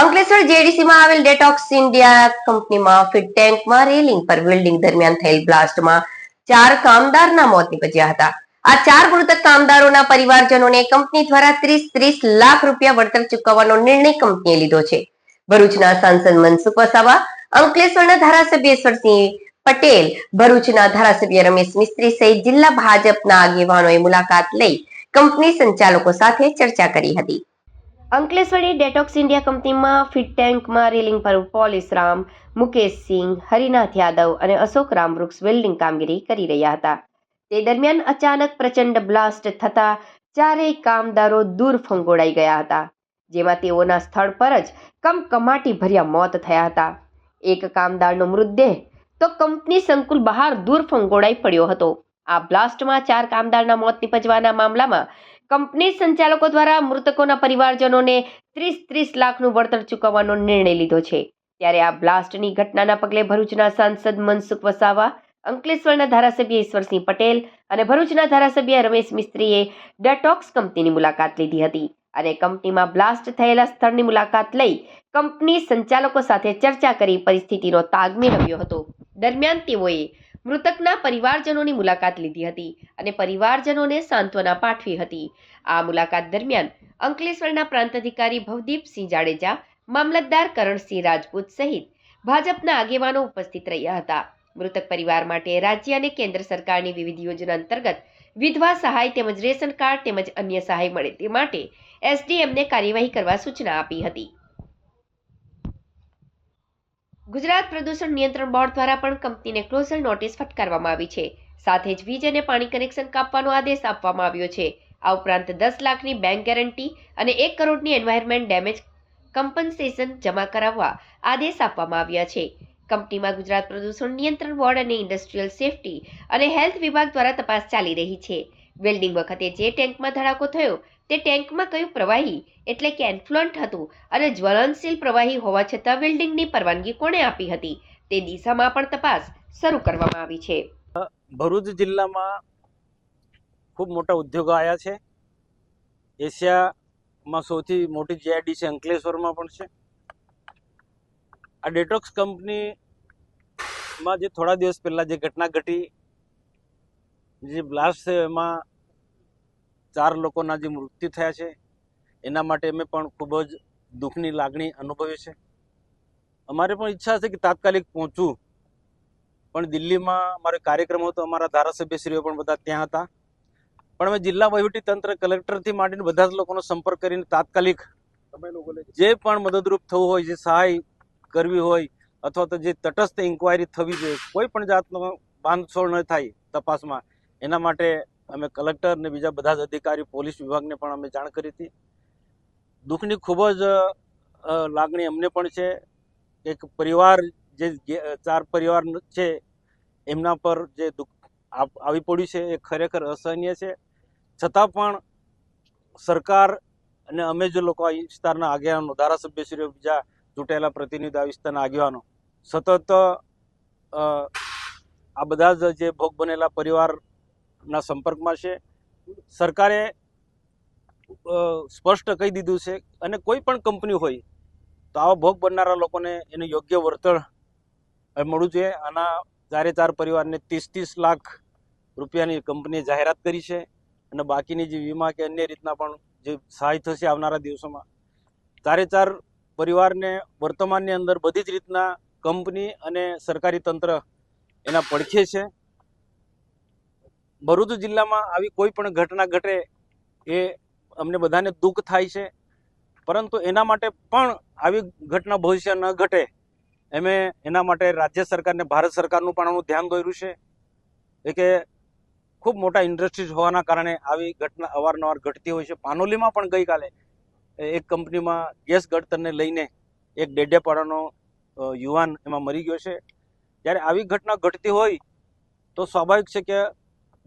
અંકલેશ્વર જેડીસીમાં આવેલ Detox India કંપનીમાં ફિટ ટેન્કમાં રેલિંગ પર વેલ્ડિંગ દરમિયાન થયેલ બ્લાસ્ટમાં ચાર કામદારના મોત નીપજ્યા હતા. આ ચાર મૃતક કામદારોના પરિવારજનોને કંપની દ્વારા ત્રીસ ત્રીસ લાખ રૂપિયા વળતર ચૂકવવાનો નિર્ણય કંપનીએ લીધો છે. ભરૂચના સાંસદ મનસુખ વસાવા, અંકલેશ્વરના ધારાસભ્ય ઈશ્વરસિંહ પટેલ, ભરૂચના ધારાસભ્ય રમેશ મિસ્ત્રી સહિત જિલ્લા ભાજપના આગેવાનોએ મુલાકાત લઈ કંપની સંચાલકો સાથે ચર્ચા કરી હતી. અંકલેશ્વરની ડેટોક્સ ઇન્ડિયા કંપનીમાં ફિટ ટેન્કમાં રેલિંગ પર પોલીસ રામ મુકેશસિંહ હરિનાથ યાદવ અને અશોક રામ વૃક્ષ વેલ્ડિંગ કામગીરી કરી રહ્યા હતા. તે દરમિયાન અચાનક પ્રચંડ બ્લાસ્ટ થતા ચારેય કામદારો દૂર ફંગોળાઈ ગયા હતા, જેમાં તેઓના સ્થળ પર જ કમકમાટી ભર્યા મોત થયા હતા. એક કામદારનો મૃતદેહ તો કંપની સંકુલ બહાર દૂર ફંગોળાઈ પડ્યો હતો. આ બ્લાસ્ટમાં ચાર કામદારના મોત નિપજવાના મામલામાં કંપની સંચાલકો દ્વારા મૃતકોના પરિવારજનોને ત્રીસ ત્રીસ લાખનું વળતર ચૂકવવાનો નિર્ણય લીધો છે. ત્યારે આ બ્લાસ્ટની ઘટનાના પગલે ભરૂચના સાંસદ મનસુખ વસાવા, અંકલેશ્વરના ધારાસભ્ય ઈશ્વરસિંહ પટેલ અને ભરૂચના ધારાસભ્ય રમેશ મિસ્ત્રીએ ડેટોક્સ કંપનીની મુલાકાત લીધી હતી. અને કંપનીમાં બ્લાસ્ટ થયેલા સ્થળની મુલાકાત લઈ કંપની સંચાલકો સાથે ચર્ચા કરી પરિસ્થિતિનો તાગ મેળવ્યો હતો. દરમિયાન તેઓએ મૃતકના પરિવારજનોની મુલાકાત લીધી હતી અને પરિવારજનોને સાંત્વના પાઠવી હતી. આ મુલાકાત દરમિયાન અંકલેશ્વરના પ્રાંત અધિકારી ભવદીપસિંહ જાડેજા, મામલતદાર કરણસિંહ રાજપૂત સહિત ભાજપના આગેવાનો ઉપસ્થિત રહ્યા હતા. મૃતક પરિવાર માટે રાજ્ય અને કેન્દ્ર સરકારની વિવિધ યોજના અંતર્ગત વિધવા સહાય તેમજ રેશન કાર્ડ તેમજ અન્ય સહાય મળે તે માટે એસડીએમને કાર્યવાહી કરવા સૂચના આપી હતી. ગુજરાત પ્રદૂષણ નિયંત્રણ બોર્ડ દ્વારા પણ કંપનીને ક્લોઝર નોટિસ ફટકારવામાં આવી છે. સાથે જ વીજ અને પાણી કનેક્શન કાપવાનો આદેશ આપવામાં આવ્યો છે. આ ઉપરાંત દસ લાખની બેંક ગેરંટી અને એક કરોડની એન્વાયરમેન્ટ ડેમેજ કમ્પન્સેશન જમા કરાવવા આદેશ આપવામાં આવ્યા છે. કંપનીમાં ગુજરાત પ્રદૂષણ નિયંત્રણ બોર્ડ અને ઇન્ડસ્ટ્રીયલ સેફટી અને હેલ્થ વિભાગ દ્વારા તપાસ ચાલી રહી છે. વેલ્ડિંગ વખતે જે ટેન્કમાં ધડાકો થયો તે ટેન્કમાં કયું પ્રવાહી? એટલે કે એન્ફ્લુઅન્ટ હતું. અને જ્વલનશીલ પ્રવાહી હોવા છતાં વેલ્ડિંગની પરવાનગી કોણે આપી હતી? તે દિશામાં પણ તપાસ શરૂ કરવામાં આવી છે. ભરૂચ જિલ્લામાં ખૂબ મોટા ઉદ્યોગો આવ્યા છે. એશિયામાં સૌથી મોટી જીઆઈડીસી અંકલેશ્વરમાં પણ છે. આ ડેટોક્સ કંપનીમાં જે થોડા દિવસ પહેલાં જે ઘટના ઘટી, જે બ્લાસ્ટ થયો એમાં ચાર લોકોના જે મૃત્યુ થયા છે, એના માટે અમે પણ ખૂબ જ દુઃખની લાગણી અનુભવી છે. અમારે પણ ઈચ્છા છે કે તાત્કાલિક પહોંચવું. પણ દિલ્હીમાં મારો કાર્યક્રમ હતો, અમારા ધારાસભ્યશ્રીઓ પણ બધા ત્યાં હતા. પણ અમે જિલ્લા તંત્ર કલેક્ટરથી માંડીને બધા જ લોકોનો સંપર્ક કરીને તાત્કાલિક જે પણ મદદરૂપ થવું હોય, જે સહાય કરવી હોય, અથવા તો જે તટસ્થ ઇન્કવાયરી થવી જોઈએ, કોઈ પણ જાતનો બાંધછોડ ન થાય તપાસમાં. એના માટે અમે કલેક્ટર ને બીજા બધા જ અધિકારી, પોલીસ વિભાગને પણ અમે જાણ કરી હતી. દુઃખની ખૂબ જ લાગણી અમને પણ છે. એક પરિવાર, જે ચાર પરિવાર છે, એમના પર જે દુઃખ આવી પડ્યું છે, એ ખરેખર અસહનીય છે. છતાં પણ સરકાર અને અમે જે લોકો આ વિસ્તારના આગેવાનો, ધારાસભ્યશ્રીઓ, બીજા ચૂંટાયેલા પ્રતિનિધિ આ વિસ્તારના આગેવાનો, સતત આ બધા જ જે ભોગ બનેલા પરિવારના સંપર્કમાં છે. સરકારે સ્પષ્ટ કહી દીધું છે અને કોઈ પણ કંપની હોય તો આવા ભોગ બનનારા લોકોને એનું યોગ્ય વળતર મળવું જોઈએ. આના ચારે ચાર પરિવારને ત્રીસ ત્રીસ લાખ રૂપિયાની કંપનીએ જાહેરાત કરી છે અને બાકીની જે વીમા કે અન્ય રીતના પણ જે સહાય થશે આવનારા દિવસોમાં. ચારે ચાર પરિવારને વર્તમાનની અંદર બધી જ રીતના કંપની અને સરકારી તંત્ર એના પડખે છે. ભરૂચ જિલ્લામાં આવી કોઈ પણ ઘટના ઘટે એ અમને બધાને દુઃખ થાય છે. પરંતુ એના માટે પણ આવી ઘટના ભવિષ્ય ન ઘટે એમે એના માટે રાજ્ય સરકારને, ભારત સરકારનું પણ આનું ધ્યાન દોર્યું છે. એ કે ખૂબ મોટા ઇન્ડસ્ટ્રીઝ હોવાના કારણે આવી ઘટના અવારનવાર ઘટતી હોય છે. પાનોલીમાં પણ ગઈકાલે એક કંપનીમાં ગેસ ગળતરને લઈને એક ડેડેપાડાનો યુવાન એમાં મરી ગયો છે. જ્યારે આવી ઘટના ઘટતી હોય તો સ્વાભાવિક છે કે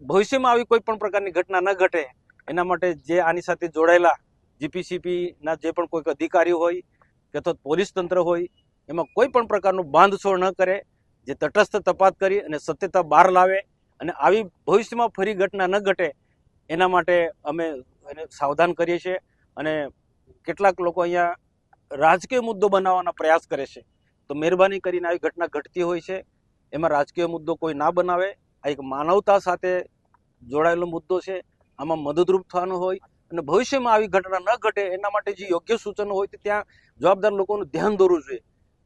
ભવિષ્યમાં આવી કોઈ પણ પ્રકારની ઘટના ન ઘટે, એના માટે જે આની સાથે જોડાયેલા જીપીસીપીના જે પણ કોઈક અધિકારીઓ હોય કે અથવા પોલીસ તંત્ર હોય, એમાં કોઈ પણ પ્રકારનું બાંધછોડ ન કરે, જે તટસ્થ તપાસ કરી અને સત્યતા બહાર લાવે અને આવી ભવિષ્યમાં ફરી ઘટના ન ઘટે, એના માટે અમે એને સાવધાન કરીએ છીએ અને કેટલાક લોકો અહીંયા રાજકીય મુદ્દો બનાવવાના પ્રયાસ કરે છે. તો મહેરબાની કરીને આવી ઘટના ઘટતી હોય છે, એમાં રાજકીય મુદ્દો કોઈ ના બનાવે આ એક માનવતા સાથે જોડાયેલો મુદ્દો છે. આમાં મદદરૂપ થવાનું હોય અને ભવિષ્યમાં આવી ઘટના ન ઘટે એના માટે જે યોગ્ય સૂચનો હોય તો ત્યાં જવાબદાર લોકોનું ધ્યાન દોરવું જોઈએ.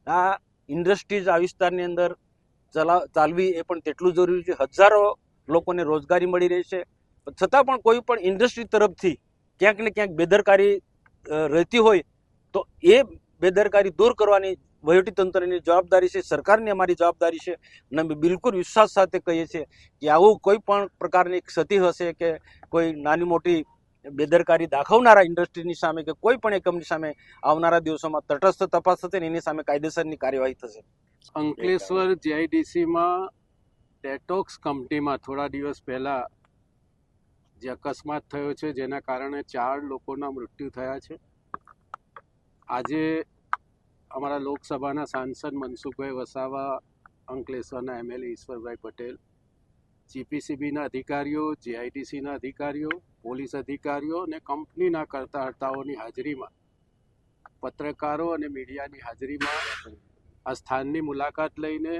આ ઇન્ડસ્ટ્રીઝ આ વિસ્તારની અંદર ચલા, ચાલવી એ પણ તેટલું જરૂરી છે. હજારો લોકોને રોજગારી મળી રહી છે. છતાં પણ કોઈ પણ ઇન્ડસ્ટ્રી તરફથી ક્યાંક ને ક્યાંક બેદરકારી રહેતી હોય તો એ બેદરકારી દૂર કરવાની વહીવટીતંત્રની જવાબદારી છે, સરકારની અમારી જવાબદારી છે અને અમે બિલકુલ વિશ્વાસ સાથે કહીએ છીએ કે આવું કોઈ પણ પ્રકારની ક્ષતિ હશે કે કોઈ નાની મોટી બેદરકારી દાખવનારા ઇન્ડસ્ટ્રીની સામે કે કોઈ પણ એકમની સામે આવનારા દિવસોમાં તટસ્થ તપાસ થશે ને એની સામે કાયદેસરની કાર્યવાહી થશે. અંકલેશ્વર જીઆઈડીસીમાં ટેટોક્સ કંપનીમાં થોડા દિવસ પહેલા જે અકસ્માત થયો છે, જેના કારણે ચાર લોકોના મૃત્યુ થયા છે. આજે અમારા લોકસભાના સાંસદ મનસુખભાઈ વસાવા, અંકલેશ્વરના એમએલએ ઈશ્વરભાઈ પટેલ, જીપીસીબીના અધિકારીઓ, જીઆઈડીસીના અધિકારીઓ, પોલીસ અધિકારીઓ અને કંપનીના કરતા હર્તાઓની હાજરીમાં, પત્રકારો અને મીડિયાની હાજરીમાં આ સ્થાનની મુલાકાત લઈને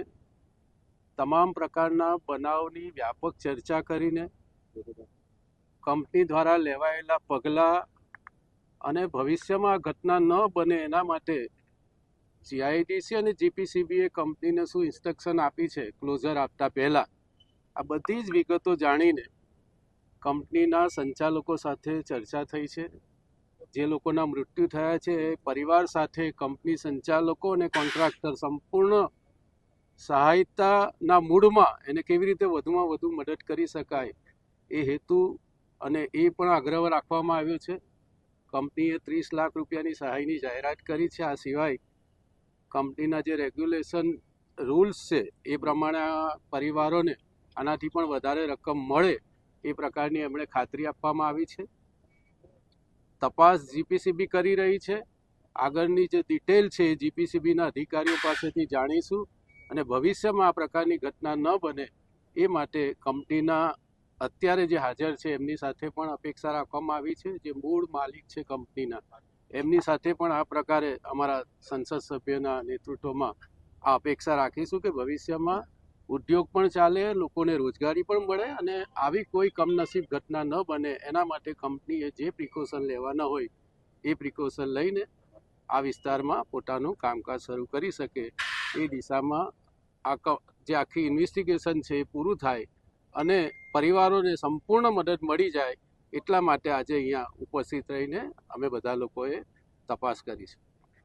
તમામ પ્રકારના બનાવની વ્યાપક ચર્ચા કરીને કંપની દ્વારા લેવાયેલા પગલાં અને ભવિષ્યમાં ઘટના ન બને એના માટે જીઆઈડીસી અને જીપીસીબીએ કંપનીને શું ઇન્સ્ટ્રક્શન આપી છે? ક્લોઝર આપતા પહેલાં. આ બધી જ વિગતો જાણીને કંપનીના સંચાલકો સાથે ચર્ચા થઈ છે. જે લોકોના મૃત્યુ થયા છે એ પરિવાર સાથે કંપની સંચાલકો અને કોન્ટ્રાક્ટર સંપૂર્ણ સહાયતાના મૂડમાં એને કેવી રીતે વધુમાં વધુ મદદ કરી શકાય એ હેતુ અને એ પણ આગ્રહ રાખવામાં આવ્યો છે. કંપનીએ ત્રીસ લાખ રૂપિયાની સહાયની જાહેરાત કરી છે. આ સિવાય કંપનીના જે રેગ્યુલેશન રૂલ્સ છે, એ પ્રમાણે પરિવારોને આનાથી પણ વધારે રકમ મળે, એ પ્રકારની એમણે ખાતરી આપવામાં આવી છે. તપાસ જીપીસીબી કરી રહી છે. આગળની જે ડિટેલ છે, એ જીપીસીબીના અધિકારીઓ પાસેથી જાણીશું અને ભવિષ્યમાં આ પ્રકારની ઘટના ન બને, એ માટે કંપનીના અત્યારે જે હાજર છે, એમની સાથે પણ અપેક્ષા રાખવામાં આવી છે, જે મૂળ માલિક છે કંપનીના. એમની સાથે પણ આ પ્રકારે અમારા સંસદ સભ્યના નેતૃત્વમાં આ અપેક્ષા રાખીશું કે ભવિષ્યમાં ઉદ્યોગ પણ ચાલે, લોકોને રોજગારી પણ મળે અને આવી કોઈ કમનસીબ ઘટના ન બને. એના માટે કંપનીએ જે પ્રિકોશન લેવાના હોય એ પ્રિકોશન લઈને આ વિસ્તારમાં પોતાનું કામકાજ શરૂ કરી શકે. એ દિશામાં આ જે આખી ઇન્વેસ્ટિગેશન છે એ પૂરું થાય અને પરિવારોને સંપૂર્ણ મદદ મળી જાય એટલા માટે આજે અહીંયા ઉપસ્થિત રહીને અમે બધા લોકોએ તપાસ કરી છે.